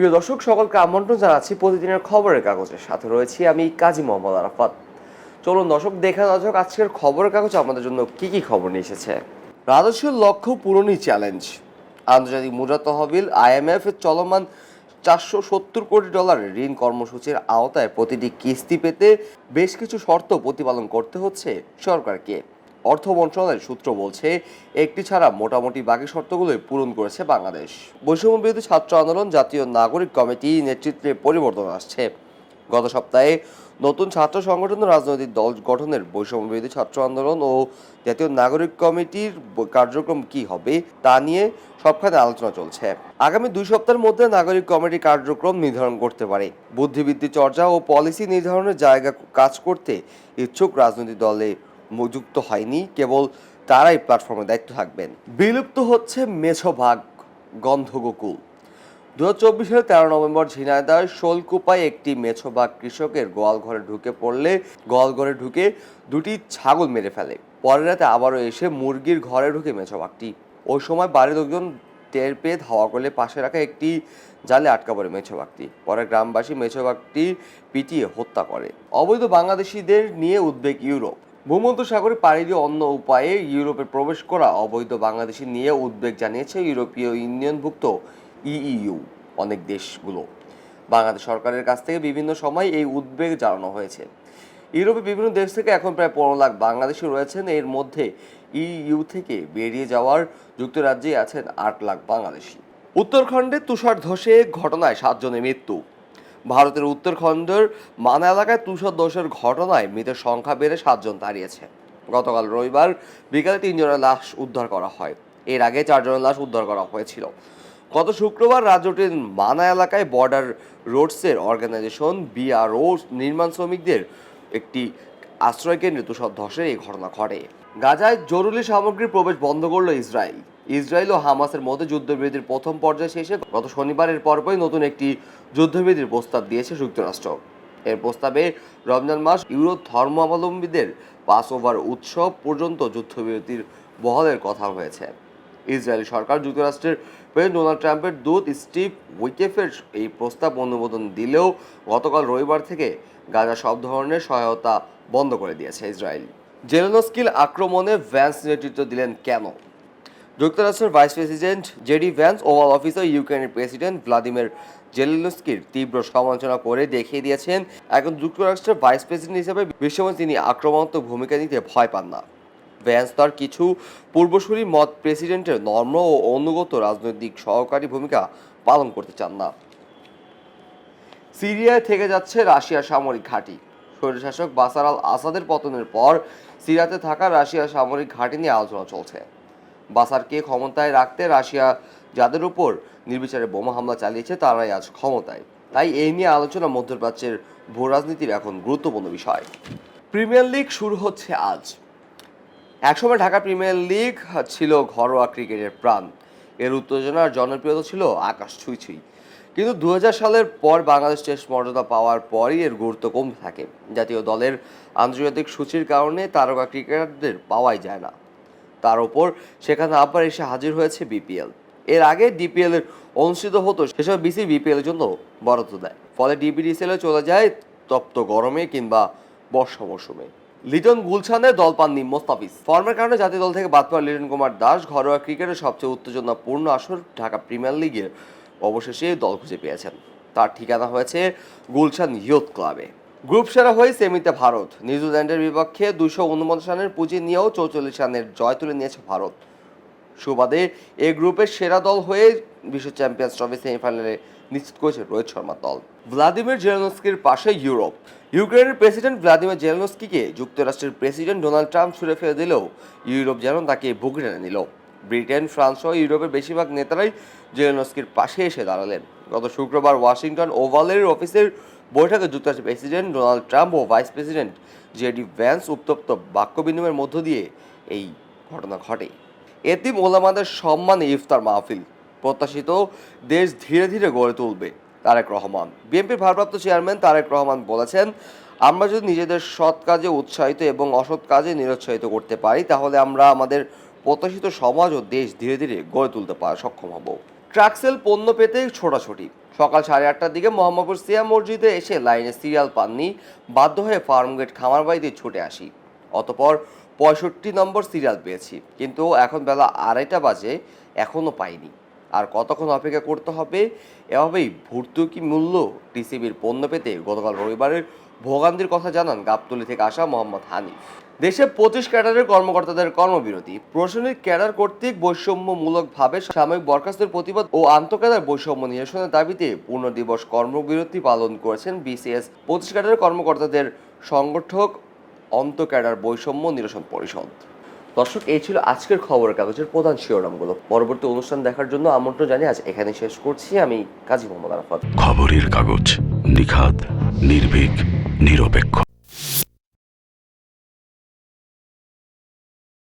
প্রিয় দর্শক, সকলকে আমন্ত্রণ জানাচ্ছি প্রতিদিনের খবরের কাগজের সাথে। রয়েছি আমি কাজী মোহাম্মদ আরাফাত। চলুন দর্শক, দেখা দর্শক আজকের খবরের কাগজ আমাদের জন্য কি কি খবর নিয়ে এসেছে। রাজস্বের লক্ষ্য পূরণই চ্যালেঞ্জ। আন্তর্জাতিক মুদ্রা তহবিল আইএমএফ এর চলমান চারশো সত্তর কোটি ডলারের ঋণ কর্মসূচির আওতায় প্রতিটি কিস্তি পেতে বেশ কিছু শর্ত প্রতিপালন করতে হচ্ছে সরকারকে। অর্থ মন্ত্রণালয়ের সূত্র বলছে, একটি ছাড়া মোটামুটি বাকি শর্তগুলোই পূরণ করেছে বাংলাদেশ। বৈষম্য বিরোধী ছাত্র আন্দোলন, জাতীয় নাগরিক কমিটি নেতৃত্বে পরিবর্তন আসছে। গত সপ্তাহে নতুন ছাত্র সংগঠন রাজনৈতিক দল গঠনের বৈষম্য বিরোধী ছাত্র আন্দোলন ও জাতীয় নাগরিক কমিটির কার্যক্রম কি হবে, তা নিয়ে সবখানে আলোচনা চলছে। আগামী দুই সপ্তাহের মধ্যে নাগরিক কমিটি কার্যক্রম নির্ধারণ করতে পারে। বুদ্ধিবৃত্তি চর্চা ও পলিসি নির্ধারণের জায়গা কাজ করতে ইচ্ছুক রাজনৈতিক দলে ম- যুক্ত হয়নি, কেবল তারাই প্ল্যাটফর্মে দায়িত্ব থাকবেন। বিলুপ্ত হচ্ছে মেছোভাগ গন্ধগোকুল। দু হাজার সালের তেরো নভেম্বর ঝিনাইদার শোলকুপায় একটি মেছোবাগ কৃষকের গোয়াল ঘরে ঢুকে পড়লে গোয়াল ঘরে ঢুকে দুটি ছাগল মেরে ফেলে। পরের রাতে আবারও এসে মুরগির ঘরে ঢুকে মেছোবাগটি ওই সময় বাড়ির লোকজন টের পেয়ে ধাওয়া করলে পাশে রাখা একটি জালে আটকা পড়ে মেছোবাগটি পরে গ্রামবাসী মেছোবাগটি পিটিয়ে হত্যা করে। অবৈধ বাংলাদেশিদের নিয়ে উদ্বেগ ইউরোপ। ভূমধ্য সাগরে পাড়ি দিয়ে অন্য উপায়ে ইউরোপে প্রবেশ করা অবৈধ বাংলাদেশি নিয়ে উদ্বেগ জানিয়েছে ইউরোপীয় ইউনিয়নভুক্ত ইইউ, অনেক দেশগুলো। বাংলাদেশ সরকারের কাছ থেকে বিভিন্ন সময় এই উদ্বেগ জানানো হয়েছে। ইউরোপে বিভিন্ন দেশ থেকে এখন প্রায় পনেরো লাখ বাংলাদেশি রয়েছেন। এর মধ্যে ইইউ থেকে বেরিয়ে যাওয়ার যুক্তরাজ্যে আছেন আট লাখ বাংলাদেশি। উত্তরাখণ্ডে তুষার ধসে ঘটনায় সাতজনের মৃত্যু। ভারতের উত্তরাখণ্ডের মানা এলাকায় তুষার ধসের ঘটনায় মৃতের সংখ্যা বেড়ে সাতজন দাঁড়িয়েছে। গতকাল রবিবার বিকালে তিনজনের লাশ উদ্ধার করা হয়। এর আগে চারজনের লাশ উদ্ধার করা হয়েছিল। গত শুক্রবার রাজ্যটির মানা এলাকায় বর্ডার রোডসের অর্গানাইজেশন, বিআরও নির্মাণ শ্রমিকদের একটি আশ্রয় কেন্দ্রে তুষার ধসের এই ঘটনা ঘটে। গাজায় জরুরি সামগ্রীর প্রবেশ বন্ধ করল ইসরায়েল। ইসরায়েল ও হামাসের মধ্যে যুদ্ধবিরতির প্রথম পর্যায়ে শেষে গত শনিবারের পরপরই নতুন একটি যুদ্ধবিরতির প্রস্তাব দিয়েছে যুক্তরাষ্ট্র। এর প্রস্তাবে রমজান মাস ইউরোপ ধর্মাবলম্বীদের পাস ওভার উৎসব পর্যন্ত যুদ্ধবিরতির বহালের কথা হয়েছে। ইসরায়েলি সরকার যুক্তরাষ্ট্রের প্রেসিডেন্ট ডোনাল্ড ট্রাম্পের দূত স্টিভ উইকেফের এই প্রস্তাব অনুমোদন দিলেও গতকাল রবিবার থেকে গাজা সব ধরনের সহায়তা বন্ধ করে দিয়েছে ইসরায়েল। জেলেনস্কিল আক্রমণে ভ্যান্স নেতৃত্ব দিলেন কেন? যুক্তরাষ্ট্রের vice president JD Vance, oval officer ইউক্রেনের প্রেসিডেন্ট ভ্লাদিমির জেলেনস্কির তীব্র সমালোচনা করে দেখিয়ে দিয়েছেন। এখন যুক্তরাষ্ট্রের ভাইস প্রেসিডেন্ট হিসেবে বিশ্বময় তিনি আক্রমণাত্মক ভূমিকা নিতে ভয় পান না। ভ্যান্স তার কিছু পূর্বসূরি মত প্রেসিডেন্টের নর্ম ও অনুগত রাজনৈতিক সহকারী ভূমিকা পালন করতে চান না। সিরিয়ায় থেকে যাচ্ছে রাশিয়ার সামরিক ঘাঁটি। স্বৈরশাসক বাসার আল আসাদের পতনের পর সিরিয়াতে থাকা রাশিয়ার সামরিক ঘাঁটি নিয়ে আলোচনা চলছে। বাসারকে ক্ষমতায় রাখতে রাশিয়া যাদের উপর নির্বিচারে বোমা হামলা চালিয়েছে তারাই আজ ক্ষমতায়। তাই এই নিয়ে আলোচনা মধ্যপ্রাচ্যের ভূ রাজনীতির এখন গুরুত্বপূর্ণ বিষয়। প্রিমিয়ার লিগ শুরু হচ্ছে আজ। একসময় ঢাকা প্রিমিয়ার লিগ ছিল ঘরোয়া ক্রিকেটের প্রাণ। এর উত্তেজনার জনপ্রিয়তা ছিল আকাশ ছুঁই ছুঁই কিন্তু দু হাজার সালের পর বাংলাদেশ টেস্ট মর্যাদা পাওয়ার পরই এর গুরুত্ব কমতে থাকে। জাতীয় দলের আন্তর্জাতিক সূচির কারণে তারকা ক্রিকেটারদের পাওয়াই যায় না। তার ওপর সেখানে আবার এসে হাজির হয়েছে বিপিএল। এর আগে ডিপিএল এর অনুষ্ঠিত হতো, সেসব বিসি বিপিএল এর জন্য বরাদ্দ দেয়। ফলে ডিবিডিসিএল চলে যায় তপ্ত গরমে কিংবা বর্ষা মৌসুমে লিটন গুলশানে দল পাননি মোস্তাফিজ। ফর্মের কারণে জাতীয় দল থেকে বাদ পড়া লিটন কুমার দাস ঘরোয়া ক্রিকেটের সবচেয়ে উত্তেজনাপূর্ণ আসর ঢাকা প্রিমিয়ার লিগের অবশেষে দল খুঁজে পেয়েছেন। তার ঠিকানা হয়েছে গুলশান ইয়ুথ ক্লাবে। গ্রুপ সেরা হয়ে সেমিতে ভারত। নিউজিল্যান্ডের বিপক্ষে দুশো উনপঞ্চাশ রানের পুঁজি নিয়েও চৌচল্লিশ রানের জয় তুলে নিয়েছে ভারত। সুবাদে এ গ্রুপের সেরা দল হয়ে বিশ্ব চ্যাম্পিয়ন্স ট্রফি সেমিফাইনালে নিশ্চিত করেছে রোহিত শর্মার দল। ভ্লাদিমির জেলেনস্কির পাশে ইউরোপ। ইউক্রেনের প্রেসিডেন্ট ভ্লাদিমির জেলেনস্কিকে যুক্তরাষ্ট্রের প্রেসিডেন্ট ডোনাল্ড ট্রাম্প ছুড়ে ফেলে দিলেও ইউরোপ যেন তাকে বুকে টেনে নিল। ব্রিটেন, ফ্রান্স সহ ইউরোপের বেশিরভাগ নেতারাই জেলেনস্কির পাশে এসে দাঁড়ালেন। গত শুক্রবার ওয়াশিংটন ওভালের অফিসের বৈঠকে যুক্তরাষ্ট্রের প্রেসিডেন্ট ডোনাল্ড ট্রাম্প ও ভাইস প্রেসিডেন্ট জেডি ভ্যান্স উত্তপ্ত বাক্য বিনিময়ের মধ্য দিয়ে এই ঘটনা ঘটে। এতিম ওলামাদের সম্মানে ইফতার মাহফিল প্রত্যাশিত দেশ ধীরে ধীরে গড়ে তুলবে, তারেক রহমান। বিএনপির ভারপ্রাপ্ত চেয়ারম্যান তারেক রহমান বলেছেন, আমরা যদি নিজেদের সৎ কাজে উৎসাহিত এবং অসৎ কাজে নিরুৎসাহিত করতে পারি, তাহলে আমরা আমাদের প্রত্যাশিত সমাজ ও দেশ ধীরে ধীরে গড়ে তুলতে পারা সক্ষম হব। ট্রাকসেল পণ্য পেতে ছোটাছুটি সকাল সাড়ে আটটার দিকে মোহাম্মদপুর সিয়া মসজিদে এসে লাইনে সিরিয়াল পাননি, বাধ্য হয়ে ফার্মগেট খামার বাড়িতে ছুটে আসি। অতপর পঁয়ষট্টি নম্বর সিরিয়াল পেয়েছি, কিন্তু এখন বেলা আড়াইটা বাজে, এখনও পাইনি। আর কতক্ষণ অপেক্ষা করতে হবে? এভাবেই ভর্তুকি মূল্য টিসিবির পণ্য পেতে গতকাল রবিবারের ভোগান্তির কথা জানান গাবতলী থেকে আসা মোহাম্মদ হানিফ। দেশে পঁচিশ ক্যাডারের কর্মকর্তাদের কর্মবিরতি। প্রশাসনিক ক্যাডার কর্তৃক বৈষম্যমূলকভাবে সাময়িক বরখাস্তের প্রতিবাদ ও আন্তঃক্যাডার বৈষম্য নিরসনের দাবিতে পূর্ণ দিবস কর্মবিরতি পালন করেছেন বিসিএস। পঁচিশ ক্যাডারের কর্মকর্তাদের সংগঠক অন্ত ক্যাডার বৈষম্য নিরসন পরিষদ। দর্শক, এই ছিল আজকের খবরের কাগজের প্রধান শিরোনামগুলো। পরবর্তী অনুষ্ঠান দেখার জন্য আমন্ত্রণ জানিয়ে আজ এখানে শেষ করছি। আমি কাজী মোহাম্মদ আরাফাত। খবরের কাগজ, নিখাত, নির্ভীক। নিরপেক্ষ।